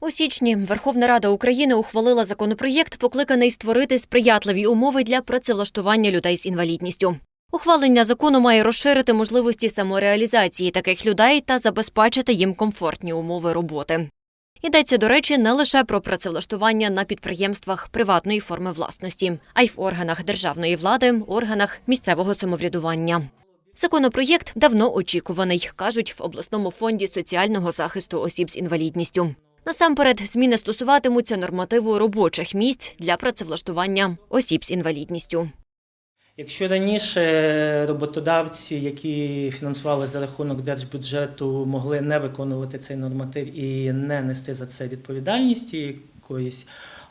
У січні Верховна Рада України ухвалила законопроєкт, покликаний створити сприятливі умови для працевлаштування людей з інвалідністю. Ухвалення закону має розширити можливості самореалізації таких людей та забезпечити їм комфортні умови роботи. Йдеться, до речі, не лише про працевлаштування на підприємствах приватної форми власності, а й в органах державної влади, органах місцевого самоврядування. Законопроєкт давно очікуваний, кажуть в обласному фонді соціального захисту осіб з інвалідністю. Насамперед, зміни стосуватимуться нормативу робочих місць для працевлаштування осіб з інвалідністю. Якщо раніше роботодавці, які фінансували за рахунок держбюджету, могли не виконувати цей норматив і не нести за це відповідальність якоїсь,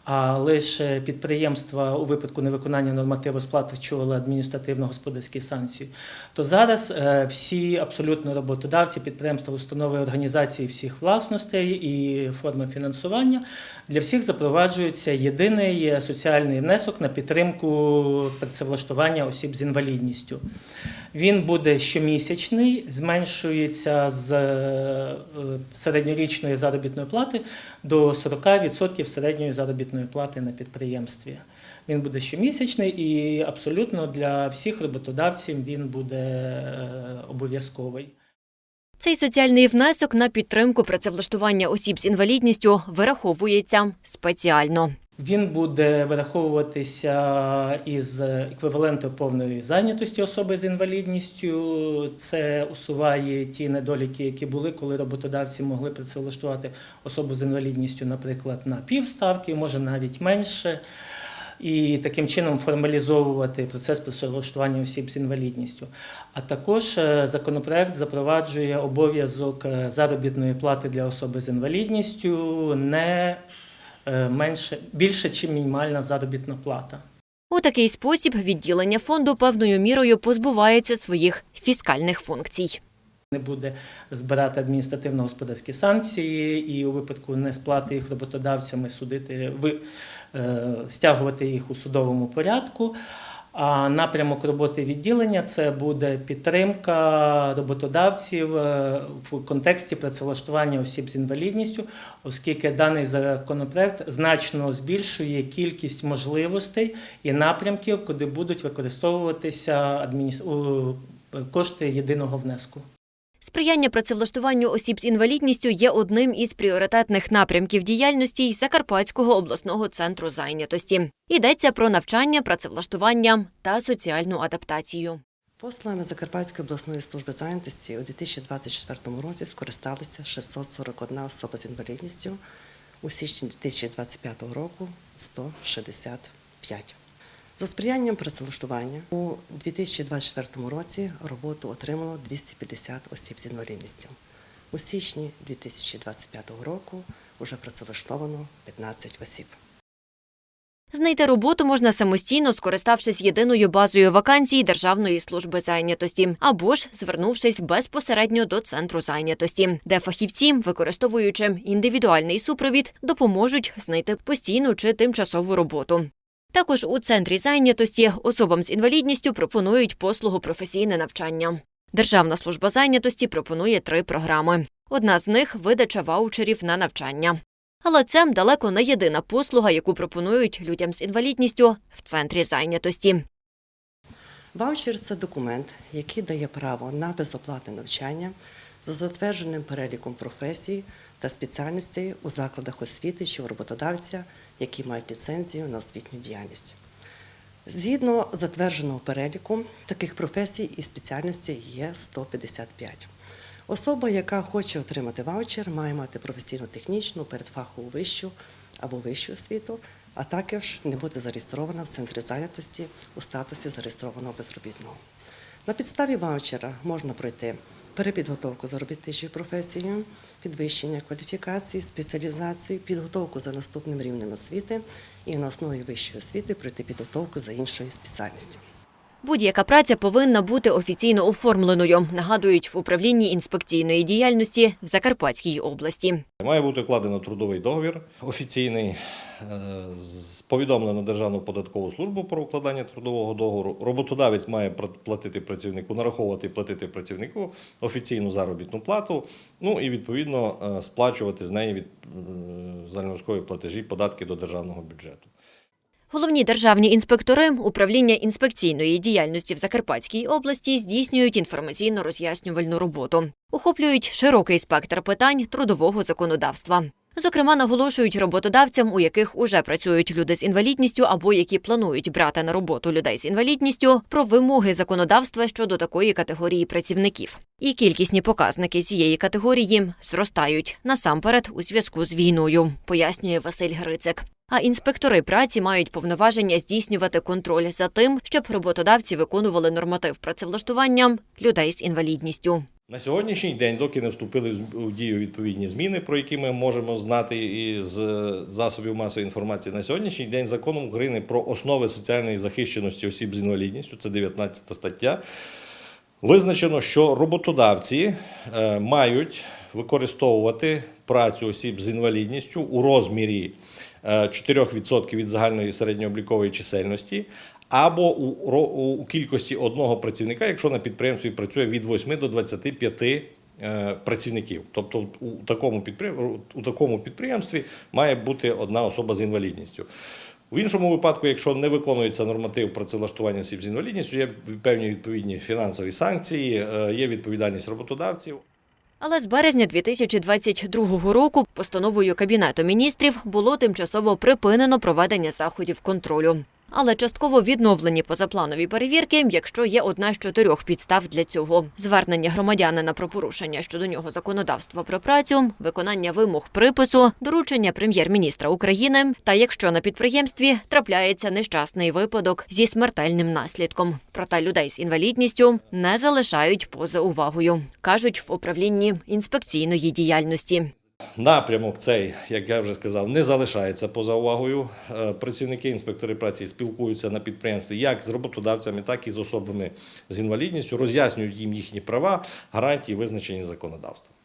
а лише підприємства у випадку невиконання нормативу сплачували адміністративно-господарські санкції, то зараз е, всі абсолютно роботодавці, підприємства, установи, організації всіх власностей і форми фінансування для всіх запроваджується єдиний соціальний внесок на підтримку працевлаштування осіб з інвалідністю. Він буде щомісячний, зменшується з е, середньорічної заробітної плати до 40% середньої заробітної плати на підприємстві. Він буде щомісячний і абсолютно для всіх роботодавців він буде е, обов'язковий. Цей соціальний внесок на підтримку працевлаштування осіб з інвалідністю вираховується спеціально. Він буде вираховуватися із еквіваленту повної зайнятості особи з інвалідністю. Це усуває ті недоліки, які були, коли роботодавці могли працевлаштувати особу з інвалідністю, наприклад, на півставки, може навіть менше. І таким чином формалізовувати процес працевлаштування осіб з інвалідністю. А також е, законопроект запроваджує обов'язок е, заробітної плати для особи з інвалідністю не менше більше, ніж мінімальна заробітна плата. У такий спосіб відділення фонду певною мірою позбувається своїх фіскальних функцій. Не буде збирати адміністративно-господарські санкції і у випадку несплати їх роботодавцями судити, е, стягувати їх у судовому порядку. А напрямок роботи відділення це буде підтримка роботодавців е, в контексті працевлаштування осіб з інвалідністю, оскільки даний законопроект значно збільшує кількість можливостей і напрямків, куди будуть використовуватися кошти єдиного внеску. Сприяння працевлаштуванню осіб з інвалідністю є одним із пріоритетних напрямків діяльності Закарпатського обласного центру зайнятості. Йдеться про навчання, працевлаштування та соціальну адаптацію. Послугами Закарпатської обласної служби зайнятості у 2024 році скористалися 641 особа з інвалідністю, у січні 2025 року 165. За сприянням працевлаштування у 2024 році роботу отримало 250 осіб з інвалідністю. У січні 2025 року вже працевлаштовано 15 осіб. Знайти роботу можна самостійно, скориставшись єдиною базою вакансій Державної служби зайнятості, або ж звернувшись безпосередньо до центру зайнятості, де фахівці, використовуючи індивідуальний супровід, допоможуть знайти постійну чи тимчасову роботу. Також у центрі зайнятості особам з інвалідністю пропонують послугу професійне навчання. Державна служба зайнятості пропонує три програми. Одна з них видача ваучерів на навчання. Але це далеко не єдина послуга, яку пропонують людям з інвалідністю в центрі зайнятості. Ваучер це документ, який дає право на безоплатне навчання за затвердженим переліком професій та спеціальностей у закладах освіти чи у роботодавця, які мають ліцензію на освітню діяльність. Згідно затвердженого переліку, таких професій і спеціальностей є 155. Особа, яка хоче отримати ваучер, має мати професійно-технічну, передфахову вищу або вищу освіту, а також не бути зареєстрована в центрі зайнятості у статусі зареєстрованого безробітного. На підставі ваучера можна пройти перепідготовку за робітничою професією, підвищення кваліфікації, спеціалізацію, підготовку за наступним рівнем освіти і на основі вищої освіти пройти підготовку за іншою спеціальністю. Будь-яка праця повинна бути офіційно оформленою, нагадують в управлінні інспекційної діяльності в Закарпатській області. Має бути укладено трудовий договір офіційний, е, повідомлено Державну податкову службу про укладання трудового договору. Роботодавець має платити працівнику, нараховувати і платити працівнику офіційну заробітну плату. Ну і відповідно е, сплачувати з неї від, е, платежі, податки до державного бюджету. Головні державні інспектори управління інспекційної діяльності в Закарпатській області здійснюють інформаційно-роз'яснювальну роботу, охоплюють широкий спектр питань трудового законодавства. Зокрема, наголошують роботодавцям, у яких уже працюють люди з інвалідністю або які планують брати на роботу людей з інвалідністю, про вимоги законодавства щодо такої категорії працівників. І кількісні показники цієї категорії зростають насамперед у зв'язку з війною, пояснює Василь Грицик. А інспектори праці мають повноваження здійснювати контроль за тим, щоб роботодавці виконували норматив працевлаштування людей з інвалідністю. На сьогоднішній день, доки не вступили в дію відповідні зміни, про які ми можемо знати із е, засобів масової інформації, на сьогоднішній день законом України про основи соціальної захищеності осіб з інвалідністю, це 19 стаття. Визначено, що роботодавці е, мають використовувати працю осіб з інвалідністю у розмірі е, 4% від загальної середньооблікової чисельності або у, у кількості одного працівника, якщо на підприємстві працює від 8 до 25 е, працівників. Тобто у такому, у такому підприємстві має бути одна особа з інвалідністю. В іншому випадку, якщо не виконується норматив працевлаштування осіб з інвалідністю, є певні відповідні фінансові санкції, е, є відповідальність роботодавців. Але з березня 2022 року постановою Кабінету міністрів було тимчасово припинено проведення заходів контролю. Але частково відновлені позапланові перевірки, якщо є одна з чотирьох підстав для цього: звернення громадянина про порушення щодо нього законодавства про працю, виконання вимог припису, доручення прем'єр-міністра України, та якщо на підприємстві трапляється нещасний випадок зі смертельним наслідком. Проте людей з інвалідністю не залишають поза увагою, кажуть в управлінні інспекційної діяльності. Напрямок цей, як я вже сказав, не залишається поза увагою. Е, Працівники інспектори праці спілкуються на підприємстві як з роботодавцями, так і з особами з інвалідністю, роз'яснюють їм їхні права, гарантії, визначені законодавством.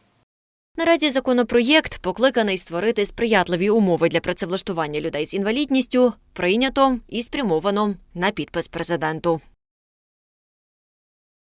Наразі законопроєкт, покликаний створити сприятливі умови для працевлаштування людей з інвалідністю, прийнято і спрямовано на підпис президенту.